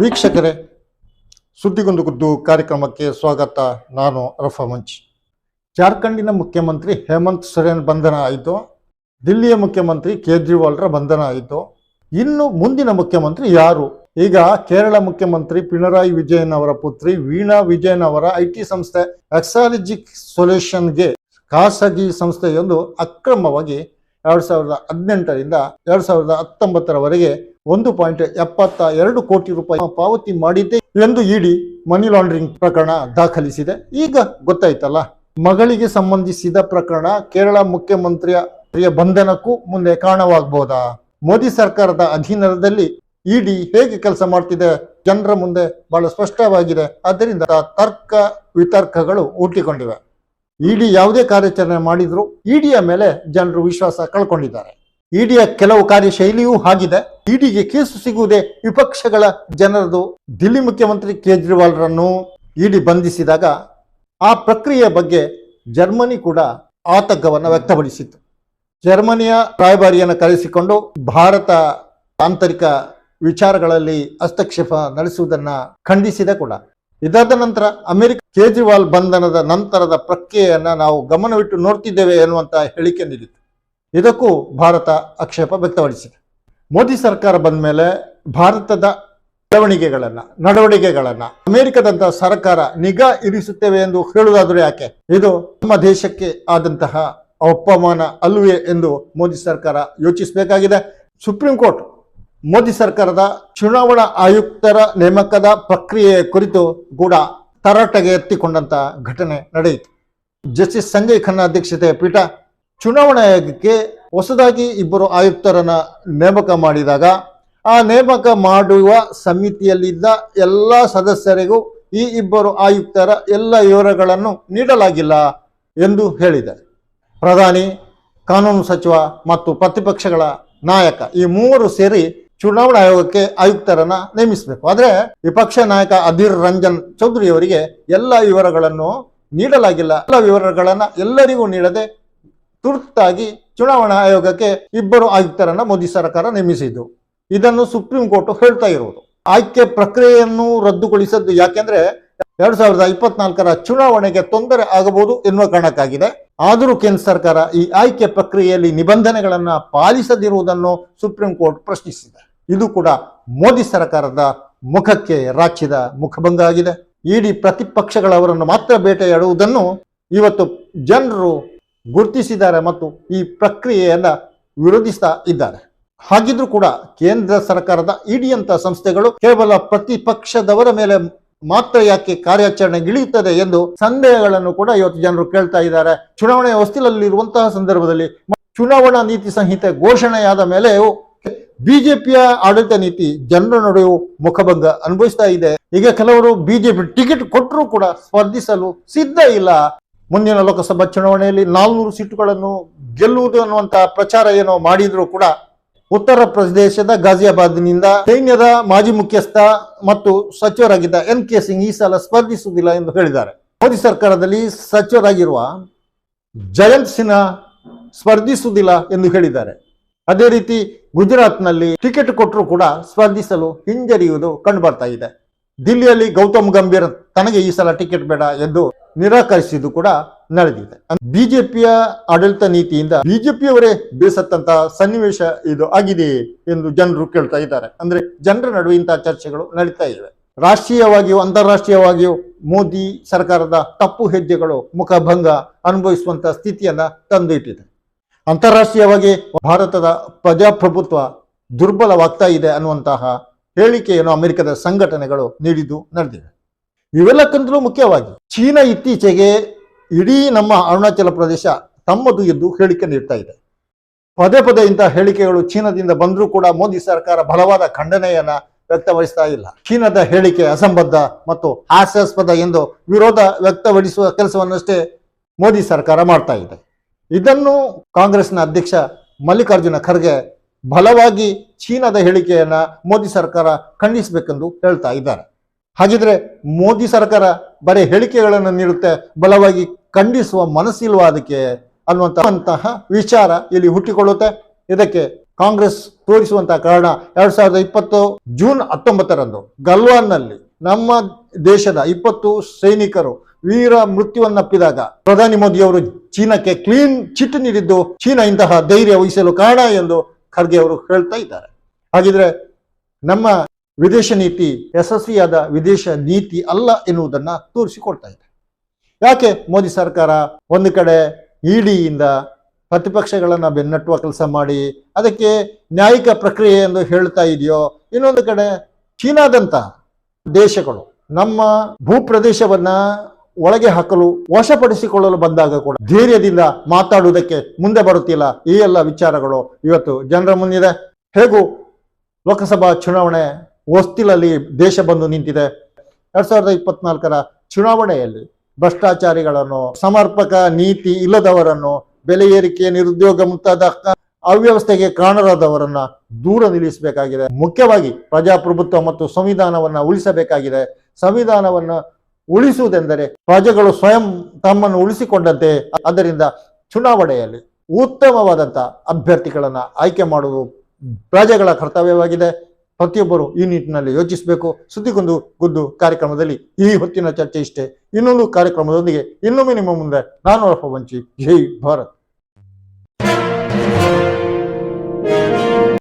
ವೀಕ್ಷಕರೇ, ಸುದ್ದಿಗೊಂದು ಗುದ್ದು ಕಾರ್ಯಕ್ರಮಕ್ಕೆ ಸ್ವಾಗತ. ನಾನು ರಫಾ ಮಂಚ್. ಜಾರ್ಖಂಡಿನ ಮುಖ್ಯಮಂತ್ರಿ ಹೇಮಂತ್ ಸೊರೇನ್ ಬಂಧನ ಆಯಿತು. ದಿಲ್ಲಿಯ ಮುಖ್ಯಮಂತ್ರಿ ಕೇಜ್ರಿವಾಲ್ರ ಬಂಧನ ಆಯಿತು. ಇನ್ನು ಮುಂದಿನ ಮುಖ್ಯಮಂತ್ರಿ ಯಾರು? ಈಗ ಕೇರಳ ಮುಖ್ಯಮಂತ್ರಿ ಪಿಣರಾಯಿ ವಿಜಯನ್ ಅವರ ಪುತ್ರಿ ವೀಣಾ ವಿಜಯನ್ ಅವರ ಐ ಟಿ ಸಂಸ್ಥೆ ಎಕ್ಸಾಲಜಿಕ್ ಸೊಲ್ಯೂಷನ್ಗೆ ಖಾಸಗಿ ಸಂಸ್ಥೆಯೊಂದು ಅಕ್ರಮವಾಗಿ ಎರಡ್ ಸಾವಿರದ ಹದಿನೆಂಟರಿಂದ ಎರಡ್ ಸಾವಿರದ ಹತ್ತೊಂಬತ್ತರವರೆಗೆ ಒಂದು ಪಾಯಿಂಟ್ ಎಪ್ಪತ್ತ ಎರಡು ಕೋಟಿ ರೂಪಾಯಿ ಪಾವತಿ ಮಾಡಿದ್ದೆ ಎಂದು ಇಡಿ ಮನಿ ಲಾಂಡ್ರಿಂಗ್ ಪ್ರಕರಣ ದಾಖಲಿಸಿದೆ. ಈಗ ಗೊತ್ತಾಯ್ತಲ್ಲ, ಮಗಳಿಗೆ ಸಂಬಂಧಿಸಿದ ಪ್ರಕರಣ ಕೇರಳ ಮುಖ್ಯಮಂತ್ರಿಯ ಬಂಧನಕ್ಕೂ ಮುಂದೆ ಕಾರಣವಾಗಬಹುದಾ ಮೋದಿ ಸರ್ಕಾರದ ಅಧೀನದಲ್ಲಿ ಇಡಿ ಹೇಗೆ ಕೆಲಸ ಮಾಡ್ತಿದೆ? ಜನರ ಮುಂದೆ ಬಹಳ ಸ್ಪಷ್ಟವಾಗಿದೆ. ಆದ್ದರಿಂದ ತರ್ಕ ವಿತರ್ಕಗಳು ಹುಟ್ಟಿಕೊಂಡಿವೆ. ಇಡಿ ಯಾವುದೇ ಕಾರ್ಯಾಚರಣೆ ಮಾಡಿದ್ರು ಇಡಿಯ ಮೇಲೆ ಜನರು ವಿಶ್ವಾಸ ಕಳ್ಕೊಂಡಿದ್ದಾರೆ. ಇಡಿಯ ಕೆಲವು ಕಾರ್ಯಶೈಲಿಯೂ ಆಗಿದೆ. ಇಡಿಗೆ ಕೇಸು ಸಿಗುವುದೇ ವಿಪಕ್ಷಗಳ ಜನರದು. ದಿಲ್ಲಿ ಮುಖ್ಯಮಂತ್ರಿ ಕೇಜ್ರಿವಾಲ್ರನ್ನು ಇಡಿ ಬಂಧಿಸಿದಾಗ ಆ ಪ್ರಕ್ರಿಯೆಯ ಬಗ್ಗೆ ಜರ್ಮನಿ ಕೂಡ ಆತಂಕವನ್ನು ವ್ಯಕ್ತಪಡಿಸಿತ್ತು. ಜರ್ಮನಿಯ ರಾಯಭಾರಿಯನ್ನು ಕರೆಸಿಕೊಂಡು ಭಾರತ ಆಂತರಿಕ ವಿಚಾರಗಳಲ್ಲಿ ಹಸ್ತಕ್ಷೇಪ ನಡೆಸುವುದನ್ನು ಖಂಡಿಸಿದೆ ಕೂಡ. ಇದಾದ ನಂತರ ಅಮೆರಿಕ ಕೇಜ್ರಿವಾಲ್ ಬಂಧನದ ನಂತರದ ಪ್ರಕ್ರಿಯೆಯನ್ನು ನಾವು ಗಮನವಿಟ್ಟು ನೋಡ್ತಿದ್ದೇವೆ ಎನ್ನುವಂಥ ಹೇಳಿಕೆ ನೀಡಿತು ಇದಕ್ಕೂ ಭಾರತ ಆಕ್ಷೇಪ ವ್ಯಕ್ತಪಡಿಸಿದೆ. ಮೋದಿ ಸರ್ಕಾರ ಬಂದ ಮೇಲೆ ಭಾರತದ ಬೆಳವಣಿಗೆಗಳನ್ನ, ನಡವಳಿಕೆಗಳನ್ನ ಅಮೆರಿಕದಂತಹ ಸರ್ಕಾರ ನಿಗಾ ಇರಿಸುತ್ತೇವೆ ಎಂದು ಹೇಳುವುದಾದರೂ ಯಾಕೆ? ಇದು ನಮ್ಮ ದೇಶಕ್ಕೆ ಆದಂತಹ ಅಪಮಾನ ಅಲ್ವೇ ಎಂದು ಮೋದಿ ಸರ್ಕಾರ ಯೋಚಿಸಬೇಕಾಗಿದೆ. ಸುಪ್ರೀಂ ಕೋರ್ಟ್, ಮೋದಿ ಸರ್ಕಾರದ ಚುನಾವಣಾ ಆಯುಕ್ತರ ನೇಮಕದ ಪ್ರಕ್ರಿಯೆಯ ಕುರಿತು ಕೂಡ ತರಾಟೆಗೆ ಎತ್ತಿಕೊಂಡಂತ ಘಟನೆ ನಡೆಯಿತು. ಜಸ್ಟಿಸ್ ಸಂಜಯ್ ಖನ್ನಾ ಅಧ್ಯಕ್ಷತೆಯ ಪೀಠ ಚುನಾವಣಾ ಆಯೋಗಕ್ಕೆ ಹೊಸದಾಗಿ ಇಬ್ಬರು ಆಯುಕ್ತರನ್ನ ನೇಮಕ ಮಾಡಿದಾಗ, ಆ ನೇಮಕ ಮಾಡುವ ಸಮಿತಿಯಲ್ಲಿದ್ದ ಎಲ್ಲ ಸದಸ್ಯರಿಗೂ ಈ ಇಬ್ಬರು ಆಯುಕ್ತರ ಎಲ್ಲ ವಿವರಗಳನ್ನು ನೀಡಲಾಗಿಲ್ಲ ಎಂದು ಹೇಳಿದ್ದಾರೆ. ಪ್ರಧಾನಿ, ಕಾನೂನು ಸಚಿವ ಮತ್ತು ಪ್ರತಿಪಕ್ಷಗಳ ನಾಯಕ ಈ ಮೂವರು ಸೇರಿ ಚುನಾವಣಾ ಆಯೋಗಕ್ಕೆ ಆಯುಕ್ತರನ್ನ ನೇಮಿಸಬೇಕು. ಆದರೆ ವಿಪಕ್ಷ ನಾಯಕ ಅಧೀರ್ ರಂಜನ್ ಚೌಧರಿ ಅವರಿಗೆ ಎಲ್ಲ ವಿವರಗಳನ್ನು ನೀಡಲಾಗಿಲ್ಲ. ಎಲ್ಲ ವಿವರಗಳನ್ನ ಎಲ್ಲರಿಗೂ ನೀಡದೆ ತುರ್ತಾಗಿ ಚುನಾವಣಾ ಆಯೋಗಕ್ಕೆ ಇಬ್ಬರು ಆಯುಕ್ತರನ್ನ ಮೋದಿ ಸರ್ಕಾರ ನೇಮಿಸಿದ್ದು. ಇದನ್ನು ಸುಪ್ರೀಂ ಕೋರ್ಟ್ ಹೇಳ್ತಾ ಇರುವುದು ಆಯ್ಕೆ ಪ್ರಕ್ರಿಯೆಯನ್ನು ರದ್ದುಗೊಳಿಸದ್ದು ಯಾಕೆಂದ್ರೆ ಎರಡ್ ಸಾವಿರದ ಇಪ್ಪತ್ನಾಲ್ಕರ ಚುನಾವಣೆಗೆ ತೊಂದರೆ ಆಗಬಹುದು ಎನ್ನುವ ಕಾರಣಕ್ಕಾಗಿದೆ. ಆದರೂ ಕೇಂದ್ರ ಸರ್ಕಾರ ಈ ಆಯ್ಕೆ ಪ್ರಕ್ರಿಯೆಯಲ್ಲಿ ನಿಬಂಧನೆಗಳನ್ನ ಪಾಲಿಸದಿರುವುದನ್ನು ಸುಪ್ರೀಂ ಕೋರ್ಟ್ ಪ್ರಶ್ನಿಸಿದೆ. ಇದು ಕೂಡ ಮೋದಿ ಸರ್ಕಾರದ ಮುಖಕ್ಕೆ ರಾಚಿದ ಮುಖಭಂಗ ಆಗಿದೆ. ಇಡೀ ಪ್ರತಿಪಕ್ಷಗಳವರನ್ನು ಮಾತ್ರ ಬೇಟೆಯಾಡುವುದನ್ನು ಇವತ್ತು ಜನರು ಗುರುತಿಸಿದ್ದಾರೆ ಮತ್ತು ಈ ಪ್ರಕ್ರಿಯೆಯನ್ನು ವಿರೋಧಿಸ್ತಾ ಇದ್ದಾರೆ. ಹಾಗಿದ್ರೂ ಕೂಡ ಕೇಂದ್ರ ಸರ್ಕಾರದ ಇಡಿಯಂತ ಸಂಸ್ಥೆಗಳು ಕೇವಲ ಪ್ರತಿಪಕ್ಷದವರ ಮೇಲೆ ಮಾತ್ರ ಯಾಕೆ ಕಾರ್ಯಾಚರಣೆಗಿಳಿಯುತ್ತದೆ ಎಂದು ಸಂದೇಹಗಳನ್ನು ಕೂಡ ಇವತ್ತು ಜನರು ಕೇಳ್ತಾ ಇದ್ದಾರೆ. ಚುನಾವಣೆ ಹೊಸ್ತಿಲಲ್ಲಿರುವಂತಹ ಸಂದರ್ಭದಲ್ಲಿ ಚುನಾವಣಾ ನೀತಿ ಸಂಹಿತೆ ಘೋಷಣೆಯಾದ ಮೇಲೆ ಬಿಜೆಪಿಯ ಆಡಳಿತ ನೀತಿ ಜನರ ನಡುವೆ ಮುಖಭಂಗ ಅನುಭವಿಸ್ತಾ ಇದೆ. ಈಗ ಕೆಲವರು ಬಿಜೆಪಿ ಟಿಕೆಟ್ ಕೊಟ್ಟರೂ ಕೂಡ ಸ್ಪರ್ಧಿಸಲು ಸಿದ್ಧ ಇಲ್ಲ. ಮುಂದಿನ ಲೋಕಸಭಾ ಚುನಾವಣೆಯಲ್ಲಿ ನಾಲ್ನೂರು ಸೀಟುಗಳನ್ನು ಗೆಲ್ಲುವುದು ಅನ್ನುವಂತ ಪ್ರಚಾರ ಏನೋ ಮಾಡಿದ್ರು ಕೂಡ ಉತ್ತರ ಪ್ರದೇಶದ ಗಾಜಿಯಾಬಾದ್ನಿಂದ ಸೈನ್ಯದ ಮಾಜಿ ಮುಖ್ಯಸ್ಥ ಮತ್ತು ಸಚಿವರಾಗಿದ್ದ ಎನ್ ಕೆ ಸಿಂಗ್ ಈ ಸಲ ಸ್ಪರ್ಧಿಸುವುದಿಲ್ಲ ಎಂದು ಹೇಳಿದ್ದಾರೆ. ಮೋದಿ ಸರ್ಕಾರದಲ್ಲಿ ಸಚಿವರಾಗಿರುವ ಜಯಂತ್ ಸಿನ್ಹಾ ಸ್ಪರ್ಧಿಸುವುದಿಲ್ಲ ಎಂದು ಹೇಳಿದ್ದಾರೆ. ಅದೇ ರೀತಿ ಗುಜರಾತ್ನಲ್ಲಿ ಟಿಕೆಟ್ ಕೊಟ್ಟರು ಕೂಡ ಸ್ಪರ್ಧಿಸಲು ಹಿಂಜರಿಯುವುದು ಕಂಡು ಬರ್ತಾ ಇದೆ. ದಿಲ್ಲಿಯಲ್ಲಿ ಗೌತಮ್ ಗಂಭೀರ್ ತನಗೆ ಈ ಸಲ ಟಿಕೆಟ್ ಬೇಡ ಎಂದು ನಿರಾಕರಿಸಿದ್ದು ಕೂಡ ನಡೆದಿದೆ. ಬಿಜೆಪಿಯ ಆಡಳಿತ ನೀತಿಯಿಂದ ಬಿಜೆಪಿಯವರೇ ಬೇಸತ್ತಂತ ಸನ್ನಿವೇಶ ಇದು ಆಗಿದೆ ಎಂದು ಜನರು ಕೇಳ್ತಾ ಇದ್ದಾರೆ. ಅಂದ್ರೆ ಜನರ ನಡುವೆ ಇಂತಹ ಚರ್ಚೆಗಳು ನಡೀತಾ ಇವೆ. ರಾಷ್ಟ್ರೀಯವಾಗಿಯೂ ಅಂತಾರಾಷ್ಟ್ರೀಯವಾಗಿಯೂ ಮೋದಿ ಸರ್ಕಾರದ ತಪ್ಪು ಹೆಜ್ಜೆಗಳು ಮುಖಭಂಗ ಅನುಭವಿಸುವಂತಹ ಸ್ಥಿತಿಯನ್ನ ತಂದಿಟ್ಟಿದೆ. ಅಂತಾರಾಷ್ಟ್ರೀಯವಾಗಿ ಭಾರತದ ಪ್ರಜಾಪ್ರಭುತ್ವ ದುರ್ಬಲವಾಗ್ತಾ ಇದೆ ಅನ್ನುವಂತಹ ಹೇಳಿಕೆಯನ್ನು ಅಮೆರಿಕದ ಸಂಘಟನೆಗಳು ನೀಡಿದ್ದು ನಡೆದಿದೆ. ಇವೆಲ್ಲಕ್ಕಿಂತಲೂ ಮುಖ್ಯವಾಗಿ ಚೀನಾ ಇತ್ತೀಚೆಗೆ ಇಡೀ ನಮ್ಮ ಅರುಣಾಚಲ ಪ್ರದೇಶ ತಮ್ಮದು ಎಂದು ಹೇಳಿಕೆ ನೀಡ್ತಾ ಇದೆ. ಪದೇ ಪದೇ ಇಂತಹ ಹೇಳಿಕೆಗಳು ಚೀನಾದಿಂದ ಬಂದರೂ ಕೂಡ ಮೋದಿ ಸರ್ಕಾರ ಬಲವಾದ ಖಂಡನೆಯನ್ನ ವ್ಯಕ್ತಪಡಿಸ್ತಾ ಇಲ್ಲ. ಚೀನಾದ ಹೇಳಿಕೆ ಅಸಂಬದ್ಧ ಮತ್ತು ಹಾಸ್ಯಾಸ್ಪದ ಎಂದು ವಿರೋಧ ವ್ಯಕ್ತಪಡಿಸುವ ಕೆಲಸವನ್ನಷ್ಟೇ ಮೋದಿ ಸರ್ಕಾರ ಮಾಡ್ತಾ ಇದೆ. ಇದನ್ನು ಕಾಂಗ್ರೆಸ್ನ ಅಧ್ಯಕ್ಷ ಮಲ್ಲಿಕಾರ್ಜುನ ಖರ್ಗೆ ಬಲವಾಗಿ ಚೀನಾದ ಹೇಳಿಕೆಯನ್ನ ಮೋದಿ ಸರ್ಕಾರ ಖಂಡಿಸಬೇಕೆಂದು ಹೇಳ್ತಾ ಇದ್ದಾರೆ. ಹಾಗಿದ್ರೆ ಮೋದಿ ಸರ್ಕಾರ ಬರೀ ಹೇಳಿಕೆಗಳನ್ನು ನೀಡುತ್ತೆ, ಬಲವಾಗಿ ಖಂಡಿಸುವ ಮನಸ್ಸಿಲ್ವಾ ಅದಕ್ಕೆ ಅನ್ನುವಂತಹ ವಿಚಾರ ಇಲ್ಲಿ ಹುಟ್ಟಿಕೊಳ್ಳುತ್ತೆ. ಇದಕ್ಕೆ ಕಾಂಗ್ರೆಸ್ ತೋರಿಸುವಂತಹ ಕಾರಣ ಎರಡ್ ಸಾವಿರದ ಇಪ್ಪತ್ತು ಜೂನ್ ಹತ್ತೊಂಬತ್ತರಂದು ಗಲ್ವಾನ್ನಲ್ಲಿ ನಮ್ಮ ದೇಶದ ಇಪ್ಪತ್ತು ಸೈನಿಕರು ವೀರ ಮೃತ್ಯುವನ್ನಪ್ಪಿದಾಗ ಪ್ರಧಾನಿ ಮೋದಿಯವರು ಚೀನಾಕ್ಕೆ ಕ್ಲೀನ್ ಚಿಟ್ ನೀಡಿದ್ದು ಚೀನಾ ಇಂತಹ ಧೈರ್ಯ ವಹಿಸಲು ಕಾರಣ ಎಂದು ಖರ್ಗೆ ಅವರು ಹೇಳ್ತಾ ಇದ್ದಾರೆ. ಹಾಗಿದ್ರೆ ನಮ್ಮ ವಿದೇಶ ನೀತಿ ಯಶಸ್ವಿಯಾದ ವಿದೇಶ ನೀತಿ ಅಲ್ಲ ಎನ್ನುವುದನ್ನ ತೋರಿಸಿಕೊಡ್ತಾ ಇದೆ. ಯಾಕೆ ಮೋದಿ ಸರ್ಕಾರ ಒಂದು ಕಡೆ ಇಡಿಯಿಂದ ಪ್ರತಿಪಕ್ಷಗಳನ್ನ ಬೆನ್ನಟ್ಟುವ ಕೆಲಸ ಮಾಡಿ ಅದಕ್ಕೆ ನ್ಯಾಯಿಕ ಪ್ರಕ್ರಿಯೆ ಎಂದು ಹೇಳ್ತಾ ಇದೆಯೋ ಇನ್ನೊಂದು ಕಡೆ ಚೀನಾದಂತಹ ದೇಶಗಳು ನಮ್ಮ ಭೂಪ್ರದೇಶವನ್ನ ಒಳಗೆ ಹಾಕಲು, ವಶಪಡಿಸಿಕೊಳ್ಳಲು ಬಂದಾಗ ಕೂಡ ಧೈರ್ಯದಿಂದ ಮಾತಾಡುವುದಕ್ಕೆ ಮುಂದೆ ಬರುತ್ತಿಲ್ಲ. ಈ ಎಲ್ಲ ವಿಚಾರಗಳು ಇವತ್ತು ಜನರ ಮುಂದಿದೆ. ಹೇಗೂ ಲೋಕಸಭಾ ಚುನಾವಣೆ ಹೊಸ್ತಿಲಲ್ಲಿ ದೇಶ ಬಂದು ನಿಂತಿದೆ. ಎರಡ್ ಸಾವಿರದ ಇಪ್ಪತ್ನಾಲ್ಕರ ಚುನಾವಣೆಯಲ್ಲಿ ಭ್ರಷ್ಟಾಚಾರಿಗಳನ್ನು, ಸಮರ್ಪಕ ನೀತಿ ಇಲ್ಲದವರನ್ನು, ಬೆಲೆ ಏರಿಕೆ, ನಿರುದ್ಯೋಗ ಮುಂತಾದ ಅವ್ಯವಸ್ಥೆಗೆ ಕಾರಣರಾದವರನ್ನ ದೂರ ನಿಲ್ಲಿಸಬೇಕಾಗಿದೆ. ಮುಖ್ಯವಾಗಿ ಪ್ರಜಾಪ್ರಭುತ್ವ ಮತ್ತು ಸಂವಿಧಾನವನ್ನ ಉಳಿಸಬೇಕಾಗಿದೆ. ಸಂವಿಧಾನವನ್ನ ಉಳಿಸುವುದೆಂದರೆ ಪ್ರಜೆಗಳು ಸ್ವಯಂ ತಮ್ಮನ್ನು ಉಳಿಸಿಕೊಂಡಂತೆ ಅದರಿಂದ ಚುನಾವಣೆಯಲ್ಲಿ ಉತ್ತಮವಾದಂತ ಅಭ್ಯರ್ಥಿಗಳನ್ನ ಆಯ್ಕೆ ಮಾಡುವುದು ಪ್ರಜೆಗಳ ಕರ್ತವ್ಯವಾಗಿದೆ. ಪ್ರತಿಯೊಬ್ಬರು ಈ ನಿಟ್ಟಿನಲ್ಲಿ ಯೋಚಿಸಬೇಕು. ಸುದ್ದಿಗೊಂದು ಗುದ್ದು ಕಾರ್ಯಕ್ರಮದಲ್ಲಿ ಈ ಹೊತ್ತಿನ ಚರ್ಚೆ ಇಷ್ಟೇ. ಇನ್ನೊಂದು ಕಾರ್ಯಕ್ರಮದೊಂದಿಗೆ ಇನ್ನೊಮ್ಮೆ ನಿಮ್ಮ ಮುಂದೆ ನಾನು ವಂಚಿ ಜೈ ಭಾರತ್.